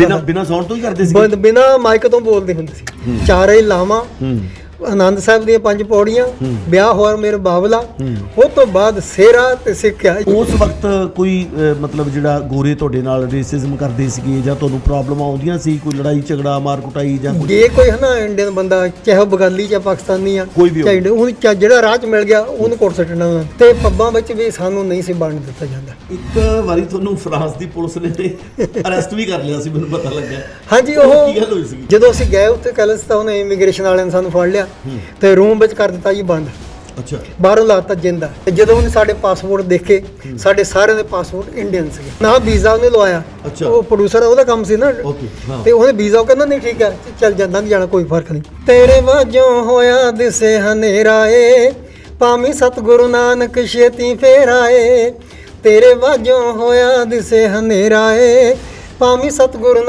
ਬਿਨਾ ਬਿਨਾ ਸਾਊਂਡ ਤੋਂ ਹੀ ਕਰਦੇ ਸੀ ਬਿਨਾ ਮਾਈਕ ਤੋਂ ਬੋਲਦੇ ਹੁੰਦੇ ਸੀ। ਚਾਰੇ ਲਾਵਾਂ ਹੂੰ। ਆਨੰਦ ਸਾਹਿਬ ਦੀਆਂ ਪੰਜ ਪੌੜੀਆਂ ਵਿਆਹ ਹੋਇਆ ਮੇਰੇ ਬਾਬਲਾ ਉਹ ਤੋਂ ਬਾਅਦ ਸੇਰਾ ਤੇ ਸਿੱਖਿਆ। ਉਸ ਵਕਤ ਕੋਈ ਮਤਲਬ ਜਿਹੜਾ ਗੋਰੇ ਤੁਹਾਡੇ ਨਾਲ ਰੇਸਿਜ਼ਮ ਕਰਦੇ ਸੀਗੇ ਜਾਂ ਤੁਹਾਨੂੰ ਪ੍ਰੋਬਲਮ ਆਉਂਦੀਆਂ ਸੀ ਕੋਈ ਲੜਾਈ ਝਗੜਾ ਮਾਰ ਕੁਟਾਈ ਜਾਂ ਕੁਝ ਜੇ ਕੋਈ ਹੈ ਨਾ ਇੰਡੀਅਨ ਬੰਦਾ ਚਾਹੇ ਬੰਗਾਲੀ ਚਾਹੇ ਪਾਕਿਸਤਾਨੀ ਆ ਕੋਈ। ਚਾਹੇ ਉਹਨੂੰ ਜਿਹੜਾ ਰਾਹ ਚ ਮਿਲ ਗਿਆ ਉਹਨੂੰ ਕੋਟ ਸੱਟਣਾ। ਤੇ ਪੱਬਾਂ ਵਿੱਚ ਵੀ ਸਾਨੂੰ ਨਹੀਂ ਸੀ ਬਣਨ ਦਿੱਤਾ ਜਾਂਦਾ। ਇੱਕ ਵਾਰੀ ਤੁਹਾਨੂੰ ਫਰਾਂਸ ਦੀ ਪੁਲਿਸ ਨੇ ਅਰੈਸਟ ਵੀ ਕਰ ਲਿਆ ਸੀ ਮੈਨੂੰ ਪਤਾ ਲੱਗਾ ਹਾਂਜੀ ਉਹ ਸੀ ਜਦੋਂ ਅਸੀਂ ਗਏ ਉੱਥੇ ਕੈਲਸ ਤਾਂ ਉਹਨੇ ਇਮੀਗ੍ਰੇਸ਼ਨ ਵਾਲਿਆਂ ਨੇ ਸਾਨੂੰ ਫੜ ਲਿਆ। ਤੇ ਰੂਮ ਵਿੱਚ ਕਰ ਦਿੱਤਾ ਜੀ ਬੰਦ। ਅੱਛਾ। ਬਾਹਰੋਂ ਲਾਤਾ ਜਿੰਦਾ। ਤੇ ਜਦੋਂ ਉਹਨੇ ਸਾਡੇ ਪਾਸਪੋਰਟ ਦੇਖੇ ਸਾਡੇ ਸਾਰਿਆਂ ਦੇ ਪਾਸਪੋਰਟ ਇੰਡੀਅਨ ਸੀਗੇ। ਨਾ ਵੀਜ਼ਾ ਉਹਨੇ ਲਵਾਇਆ। ਉਹ ਪ੍ਰੋਡਿਊਸਰ ਉਹਦਾ ਕੰਮ ਸੀ ਨਾ। ਤੇ ਉਹਨੇ ਵੀਜ਼ਾ ਉਹ ਕਹਿੰਦਾ ਨਹੀਂ ਠੀਕ ਹੈ ਚੱਲ ਜਾਂਦਾ ਨਹੀਂ ਜਾਣਾ ਕੋਈ ਫ਼ਰਕ ਨਹੀਂ। ਤੇਰੇ ਵਾਜੋਂ ਹੋਇਆ ਦਿਸੇ ਹਨੇਰਾ ਏ ਪਾਮੀ ਸਤਿਗੁਰੂ ਨਾਨਕ ਛੇਤੀ ਫੇਰ ਆਏ। ਤੇਰੇ ਵਾਜੋਂ ਹੋਇਆ ਦਿਸੇ ਹਨੇਰਾ ਏ ਪਾਮੀ ਸਤਿਗੁਰੂ